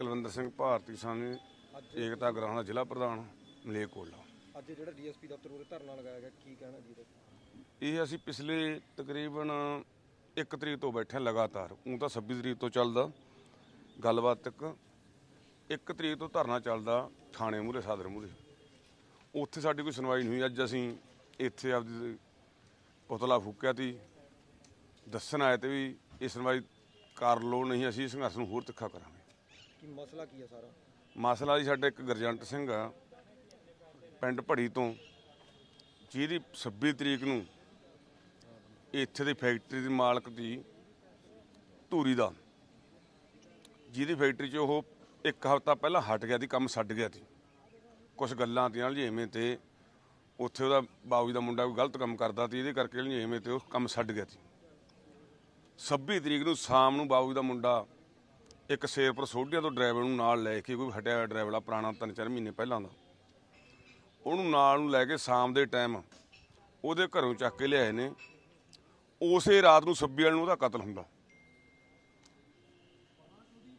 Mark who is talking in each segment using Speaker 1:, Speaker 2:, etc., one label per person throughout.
Speaker 1: ਕੁਲਵਿੰਦਰ ਸਿੰਘ ਭਾਰਤੀ ਸਾਨੀ ਏਕਤਾ ਗ੍ਰਾਮ ਦਾ ਜ਼ਿਲ੍ਹਾ ਪ੍ਰਧਾਨ ਮਲੇਕੋਲਾ
Speaker 2: ਅੱਜ ਜਿਹੜਾ ਡੀਐਸਪੀ ਦਫ਼ਤਰ ਉਰੇ ਧਰਨਾ ਲਗਾਇਆ ਗਿਆ ਕੀ ਕਹਿਣਾ ਜੀ
Speaker 1: ਇਹ ਅਸੀਂ ਪਿਛਲੇ ਤਕਰੀਬਨ 1 ਤਰੀਕ ਤੋਂ ਬੈਠੇ ਲਗਾਤਾਰ ਉਹ ਤਾਂ 26 ਤਰੀਕ ਤੋਂ ਚੱਲਦਾ ਗੱਲਬਾਤ ਤੱਕ 1 ਤਰੀਕ ਤੋਂ ਧਰਨਾ ਚੱਲਦਾ ਥਾਣੇ ਮੂਹਰੇ ਸਾਦਰ ਮੂਹਰੇ। ਉੱਥੇ ਸਾਡੀ ਕੋਈ ਸੁਣਵਾਈ ਨਹੀਂ ਹੋਈ ਅੱਜ ਅਸੀਂ ਇੱਥੇ ਆਪਦੀ ਪੁਤਲਾ ਫੂਕਿਆ ਤੀ ਦੱਸਣ ਆਏ ਤੇ ਵੀ ਇਹ ਸੁਣਵਾਈ ਕਰ ਲੋ ਨਹੀਂ ਅਸੀਂ ਸੰਘਰਸ਼ ਨੂੰ ਹੋਰ ਤਿੱਖਾ ਕਰਾਂਗੇ।
Speaker 2: ਕੀ ਮਸਲਾ ਕੀ ਹੈ ਸਾਰਾ?
Speaker 1: ਮਸਲਾ ਜੀ ਸਾਡੇ ਇੱਕ ਗਰਜੰਟ ਸਿੰਘ ਆ, ਪਿੰਡ ਭੜੀ ਤੋਂ, ਜਿਹਦੀ 26 ਤਰੀਕ ਨੂੰ ਇੱਥੇ ਦੀ ਫੈਕਟਰੀ ਦੀ ਮਾਲਕ ਦੀ ਧੂਰੀ ਦਾ। ਜਿਹਦੀ ਫੈਕਟਰੀ 'ਚ ਉਹ ਇੱਕ ਹਫ਼ਤਾ ਪਹਿਲਾਂ ਹਟ ਗਿਆ ਸੀ, ਕੰਮ ਛੱਡ ਗਿਆ ਸੀ। ਕੁਝ ਗੱਲਾਂ ਤੇ ਨਾਲ ਜਿਵੇਂ ਤੇ ਉੱਥੇ ਉਹਦਾ ਬਾਬੂ ਜੀ ਦਾ ਮੁੰਡਾ ਕੋਈ ਗਲਤ ਕੰਮ ਕਰਦਾ ਸੀ ਇਹਦੇ ਕਰਕੇ ਜਿਵੇਂ ਤੇ ਉਹ ਕੰਮ ਛੱਡ ਗਿਆ ਸੀ 26 ਤਰੀਕ ਨੂੰ ਸ਼ਾਮ ਨੂੰ ਬਾਬੂ ਜੀ ਦਾ ਮੁੰਡਾ ਇੱਕ ਸ਼ੇਰਪੁਰ ਸੋਢੀਆਂ ਤੋਂ ਡਰਾਈਵਰ ਨੂੰ ਨਾਲ ਲੈ ਕੇ ਕੋਈ ਹਟਿਆ ਹੋਇਆ ਡਰਾਈਵਰ ਆ ਪੁਰਾਣਾ, ਤਿੰਨ ਚਾਰ ਮਹੀਨੇ ਪਹਿਲਾਂ ਦਾ। ਉਹਨੂੰ ਨਾਲ ਨੂੰ ਲੈ ਕੇ ਸ਼ਾਮ ਦੇ ਟਾਈਮ ਉਹਦੇ ਘਰੋਂ ਚੱਕ ਕੇ ਲਿਆਏ ਨੇ। ਉਸੇ ਰਾਤ ਨੂੰ 26 ਵਾਲੇ ਨੂੰ ਉਹਦਾ ਕਤਲ ਹੁੰਦਾ।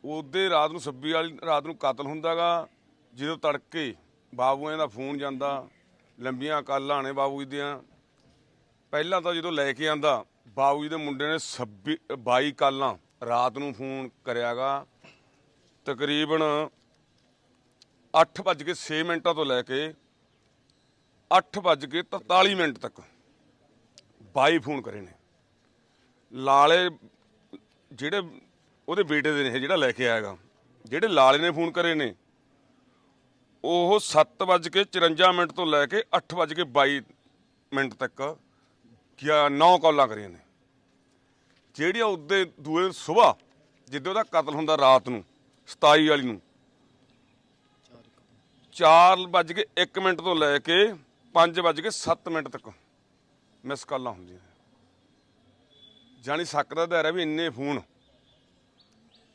Speaker 1: ਉਹਦੇ ਰਾਤ ਨੂੰ 26 ਵਾਲੀ, ਰਾਤ ਨੂੰ ਕਤਲ ਹੁੰਦਾਗਾ, ਜਦੋਂ ਤੜਕੇ ਬਾਬੂਆਂ ਦਾ ਫੋਨ ਜਾਂਦਾ, ਲੰਬੀਆਂ ਕਾਲਾਂ ਨੇ ਬਾਬੂ ਜੀ ਦੀਆਂ। ਪਹਿਲਾਂ ਤਾਂ ਜਦੋਂ ਲੈ ਕੇ ਆਂਦਾ, ਬਾਬੂ ਜੀ ਦੇ ਮੁੰਡੇ ਨੇ 26 22 ਕਾਲਾਂ ਰਾਤ ਨੂੰ ਫੋਨ ਕਰਿਆਗਾ। ਤਕਰੀਬਨ 8:06 ਮਿੰਟਾਂ ਤੋਂ ਲੈ ਕੇ 8:43 ਮਿੰਟ ਤੱਕ ਬਾਈ ਫੋਨ ਕਰੇ ਨੇ। ਲਾਲੇ ਜਿਹੜੇ ਉਹਦੇ ਬੇਟੇ ਦੇ ਨੇ ਜਿਹੜਾ ਲੈ ਕੇ ਆਏਗਾ, ਜਿਹੜੇ ਲਾਲੇ ਨੇ ਫੋਨ ਕਰੇ ਨੇ, ਉਹ 7:54 ਮਿੰਟ ਤੋਂ ਲੈ ਕੇ 8:22 ਮਿੰਟ ਤੱਕ ਜਾਂ 9 ਕਾਲਾਂ ਕਰੀਆਂ ਨੇ। ਜਿਹੜੀਆਂ ਉਹਦੇ ਦੂਏ ਦਿਨ ਸਵੇਰ ਜਿੱਦੇ ਉਹਦਾ ਕਤਲ ਹੁੰਦਾ ਰਾਤ ਨੂੰ 27 ਵਾਲੀ ਨੂੰ। 4:01 ਮਿੰਟ ਤੋਂ ਲੈ ਕੇ 5:07 ਮਿੰਟ ਤੱਕ ਮਿਸ ਕਾਲਾਂ ਹੁੰਦੀਆਂ ਨੇ। ਜਾਣੀ ਸ਼ੱਕ ਦਾ ਦਾਇਰਾ ਵੀ ਇੰਨੇ ਫੋਨ।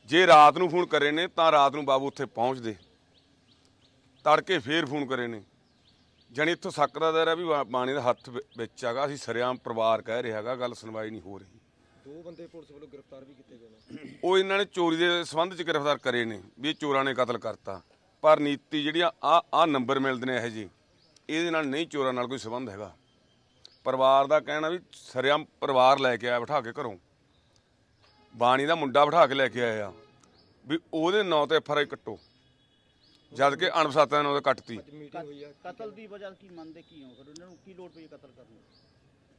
Speaker 1: ਜੇ ਰਾਤ ਨੂੰ ਫੋਨ ਕਰੇ ਨੇ, ਤਾਂ ਰਾਤ ਨੂੰ ਬਾਬੂ ਉੱਥੇ ਪਹੁੰਚਦੇ ਤੜਕੇ ਫੇਰ ਫੋਨ ਕਰੇ ਨੇ। ਜਾਣੀ ਇੱਥੋਂ ਸ਼ੱਕ ਦਾ ਦਾਇਰਾ ਵੀ ਬਾ- ਬਾਣੀ ਦਾ ਹੱਥ ਵਿੱਚ ਹੈਗਾ, ਅਸੀਂ ਸਰਿਆਮ ਪਰਿਵਾਰ ਕਹਿ ਰਿਹਾ ਹੈਗਾ, ਗੱਲ ਸੁਣਵਾਈ ਨਹੀਂ ਹੋ ਰਹੀ।
Speaker 2: ਦੋ ਬੰਦੇ ਪੁਲਿਸ ਵੱਲੋਂ ਗ੍ਰਿਫਤਾਰ ਵੀ ਕੀਤੇ ਗਏ ਨੇ।
Speaker 1: ਉਹ ਇਹਨਾਂ ਨੇ ਚੋਰੀ ਦੇ ਸੰਬੰਧ ਚ ਗ੍ਰਿਫਤਾਰ ਕਰੇ ਨੇ ਵੀ ਇਹ ਚੋਰਾਂ ਨੇ ਕਤਲ ਕਰਤਾ। ਪਰ ਨੀਤੀ ਜਿਹੜੀਆਂ ਆ ਆ ਨੰਬਰ ਮਿਲਦੇ ਨੇ ਇਹ ਜੀ ਇਹਦੇ ਨਾਲ ਨਹੀਂ ਚੋਰਾਂ ਨਾਲ ਕੋਈ ਸੰਬੰਧ ਹੈਗਾ। ਪਰਿਵਾਰ ਦਾ ਕਹਿਣਾ ਵੀ ਸਰਿਆਮ ਪਰਿਵਾਰ ਲੈ ਕੇ ਆਇਆ ਬਿਠਾ ਕੇ ਘਰੋਂ। ਬਾਣੀ ਦਾ ਮੁੰਡਾ ਬਿਠਾ ਕੇ ਲੈ ਕੇ ਆਇਆ ਵੀ ਉਹਦੇ ਨਾਂ ਤੇ ਐਫ ਆਰ ਆਈ ਕੱਟੋ। ਜਦ ਕਿ ਅਣਪਛਾਤਿਆਂ ਨੇ ਉਹਦੇ ਕੱਟਤੀ।
Speaker 2: ਮੀਟਿੰਗ ਹੋਈ
Speaker 3: ਕਤਲ ਦੀ ਵਜ੍ਹਾ ਕੀ ਮੰਨਦੇ ਕੀ ਹੋ? ਫਿਰ ਉਹਨਾਂ ਨੂੰ ਕੀ ਲੋੜ ਪਈ ਕਤਲ ਕਰਨ ਦੀ?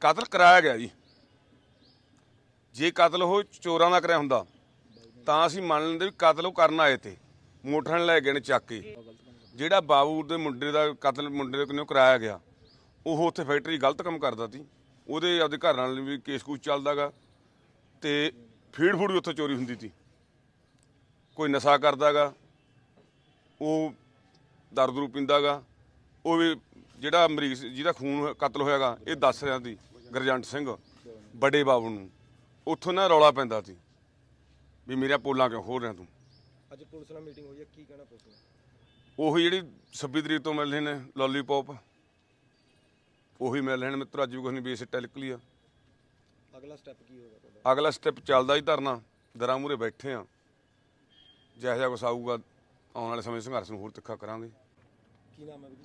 Speaker 1: ਕਤਲ ਕਰਾਇਆ ਗਿਆ ਜੀ। ਜੇ ਕਤਲ ਉਹ ਚੋਰਾਂ ਦਾ ਕਰਿਆ ਹੁੰਦਾ, ਤਾਂ ਅਸੀਂ ਮੰਨ ਲੈਂਦੇ ਵੀ ਕਤਲ ਉਹ ਕਰਨ ਆਏ ਤੇ ਮੋਟਰਾਂ ਨਾਲ ਲੈ ਗਏ ਨੇ ਚੱਕ ਕੇ। ਜਿਹੜਾ ਬਾਬੂ ਦੇ ਮੁੰਡੇ ਦਾ ਕਤਲ ਮੁੰਡੇ ਦੇ ਕੋਲੋਂ ਕਰਾਇਆ ਗਿਆ, ਉਹ ਉੱਥੇ ਫੈਕਟਰੀ ਗਲਤ ਕੰਮ ਕਰਦਾ ਸੀ। ਉਹਦੇ ਆਪਦੇ ਘਰ ਨਾਲ ਵੀ ਕੇਸ ਕੂਸ ਚੱਲਦਾਗਾ ਤੇ ਫੀਡ ਫੂਡ ਵੀ ਉੱਥੇ ਚੋਰੀ ਹੁੰਦੀ ਸੀ। ਕੋਈ ਨਸ਼ਾ ਕਰਦਾਗਾ ਉਹ ਦਾਰੂ ਦਰੂ ਪੀਂਦਾਗਾ ਉਹ ਵੀ ਜਿਹੜਾ ਮਰੀਜ਼ ਜਿਹਦਾ ਖੂਨ ਕਤਲ ਹੋਇਆਗਾ ਇਹ ਦੱਸ ਰਿਹਾ ਸੀ ਗਰਜੰਟ ਸਿੰਘ, ਵੱਡੇ ਬਾਬੂ ਨੂੰ। ਉੱਥੋਂ ਨਾ ਰੌਲਾ ਪੈਂਦਾ ਸੀ ਵੀ ਮੇਰਾ ਪੋਲਾਂ ਕਿਉਂ ਖੋਲ ਰਿਹਾ ਤੂੰ?
Speaker 2: ਅੱਜ ਪੁਲਿਸ ਨਾਲ ਮੀਟਿੰਗ ਹੋਈ ਹੈ ਕੀ ਕਹਿਣਾ ਪੁਲਿਸ ਨੇ
Speaker 1: ਉਹੀ ਜਿਹੜੀ 26 ਤਰੀਕ ਤੋਂ ਮਿਲ ਰਹੇ ਨੇ ਲੋਲੀਪੌਪ ਉਹੀ ਮਿਲ ਨੇ ਮਿੱਤਰ ਅੱਜ ਵੀ ਕੁਛ ਨਹੀਂ ਵੀ ਸਿੱਟਾ ਨਿਕਲੀ ਆ।
Speaker 2: ਅਗਲਾ ਸਟੈਪ ਕੀ ਹੋਗਾ ਤੁਹਾਡਾ?
Speaker 1: ਅਗਲਾ ਸਟੈਪ ਚੱਲਦਾ ਹੀ ਧਰਨਾ ਦਰਾਂ ਮੂਰੇ ਬੈਠੇ ਆ। ਜਿਹੋ ਜਿਹਾ ਕੁਛ ਆਊਗਾ ਆਉਣ ਵਾਲੇ ਸਮੇਂ 'ਚ ਸੰਘਰਸ਼ ਨੂੰ ਹੋਰ ਤਿੱਖਾ ਕਰਾਂਗੇ।
Speaker 2: ਕੀ ਨਾਮ ਹੈ ਜੀ?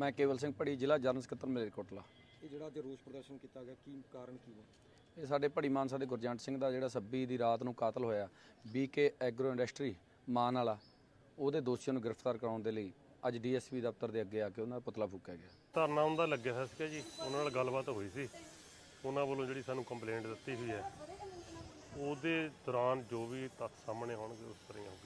Speaker 4: ਮੈਂ ਕੇਵਲ ਸਿੰਘ ਪੜੀ ਜ਼ਿਲ੍ਹਾ ਜਨਰਲ ਸਕੱਤਰ ਮਲੇਰਕੋਟਲਾ।
Speaker 2: ਇਹ ਜਿਹੜਾ ਅੱਜ ਰੋਸ ਪ੍ਰਦਰਸ਼ਨ ਕੀਤਾ ਗਿਆ ਕੀ ਕਾਰਨ ਕੀ ਹੈ
Speaker 4: ਇਹ ਸਾਡੇ ਭੜੀ ਮਾਨਸਾ ਦੇ ਗੁਰਜੰਟ ਸਿੰਘ ਦਾ ਜਿਹੜਾ 26 ਦੀ ਰਾਤ ਨੂੰ ਕਾਤਲ ਹੋਇਆ ਬੀਕੇ ਐਗਰੋ ਇੰਡਸਟਰੀ ਮਾਨ ਵਾਲਾ, ਉਹਦੇ ਦੋਸ਼ੀਆਂ ਨੂੰ ਗ੍ਰਿਫਤਾਰ ਕਰਾਉਣ ਦੇ ਲਈ ਅੱਜ ਡੀਐਸਪੀ ਦਫ਼ਤਰ ਦੇ ਅੱਗੇ ਆ ਕੇ ਉਹਨਾਂ ਦਾ ਪੁਤਲਾ ਫੂਕਿਆ ਗਿਆ।
Speaker 5: ਧਰਨਾ ਉਹਨਾਂ ਦਾ ਲੱਗਿਆ ਹੋਇਆ ਸੀਗਾ ਜੀ। ਉਹਨਾਂ ਨਾਲ ਗੱਲਬਾਤ ਹੋਈ ਸੀ। ਉਹਨਾਂ ਵੱਲੋਂ ਜਿਹੜੀ ਸਾਨੂੰ ਕੰਪਲੇਂਟ ਦਿੱਤੀ ਹੋਈ ਹੈ, ਉਹਦੇ ਦੌਰਾਨ ਜੋ ਵੀ ਤੱਥ ਸਾਹਮਣੇ ਆਉਣਗੇ, ਉਸ ਤਰ੍ਹਾਂ ਹੀ ਹੋਊਗੀ